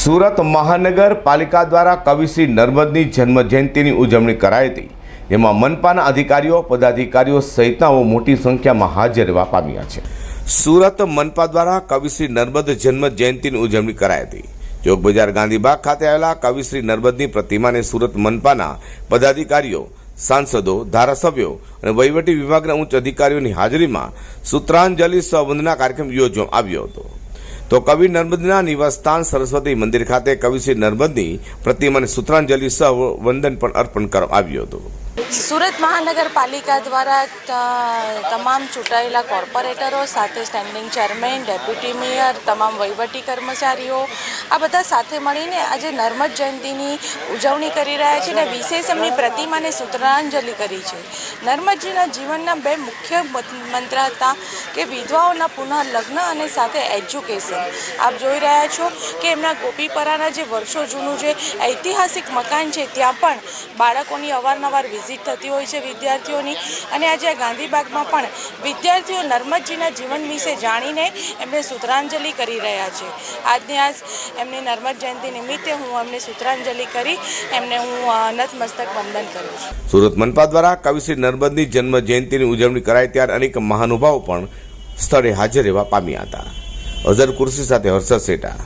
સુરત મહાનગરપાલિકા દ્વારા કવિશ્રી નર્મદની જન્મ જયંતિની ઉજવણી કરાઈ હતી, જેમાં મનપાના અધિકારીઓ, પદાધિકારીઓ સહિતનાઓ મોટી સંખ્યામાં હાજર રહેવા પામ્યા છે. સુરત મનપા દ્વારા કવિશ્રી નર્મદ જન્મ જયંતિની ઉજવણી કરાઈ હતી. ચોક બજાર ગાંધીબાગ ખાતે આવેલા કવિશ્રી નર્મદની પ્રતિમાને સુરત મનપાના પદાધિકારીઓ, સાંસદો, ધારાસભ્યો અને વહીવટી વિભાગના ઉચ્ચ અધિકારીઓની હાજરીમાં સૂત્રાંજલિ સંવંદના કાર્યક્રમ યોજવામાં આવ્યો હતો. તો કવિ નર્મદના નિવાસસ્થાન સરસ્વતી મંદિર ખાતે કવિશ્રી નર્મદની પ્રતિમાને સૂત્રાંજલિ સહ વંદન પણ અર્પણ કરવામાં આવ્યું હતું. સુરત મહાનગરપાલિકા દ્વારા તમામ ચૂંટાયેલા કોર્પોરેટરો સાથે સ્ટેન્ડિંગ ચેરમેન, ડેપ્યુટી મેયર, તમામ વહીવટી કર્મચારીઓ, આ બધા સાથે મળીને આજે નર્મદ જયંતિની ઉજવણી કરી રહ્યા છે અને વિશેષ એમની પ્રતિમાને સૂત્રાંજલિ કરી છે. નર્મદજીના જીવનના બે મુખ્ય મત- મંત્ર હતા કે વિધવાઓના પુનઃ લગ્ન અને સાથે એજ્યુકેશન. આપ જોઈ રહ્યા છો કે એમના ગોપીપરાના જે વર્ષો જૂનું જે ઐતિહાસિક મકાન છે, ત્યાં પણ બાળકોની અવારનવાર વિઝિટ થતી હોય છે વિદ્યાર્થીઓની. અને આજે આ ગાંધીબાગમાં પણ વિદ્યાર્થીઓ નર્મદજીના જીવન વિશે જાણીને એમને સૂત્રાંજલિ કરી રહ્યા છે. આજની આજ એમની નર્મદ જયંતિ નિમિત્તે હું એમને સૂત્રાંજલિ કરી એમને હું નતમસ્તક વંદન કરું છું. સુરત મનપા દ્વારા કવિશ્રી નર્મદની જન્મ જયંતિની ઉજવણી કરાય ત્યારે અનેક મહાનુભાવો પણ સ્થળે હાજર રહેવા પામ્યા હતા. અઝર કુર્સી સાથે હર્ષદ સેટા.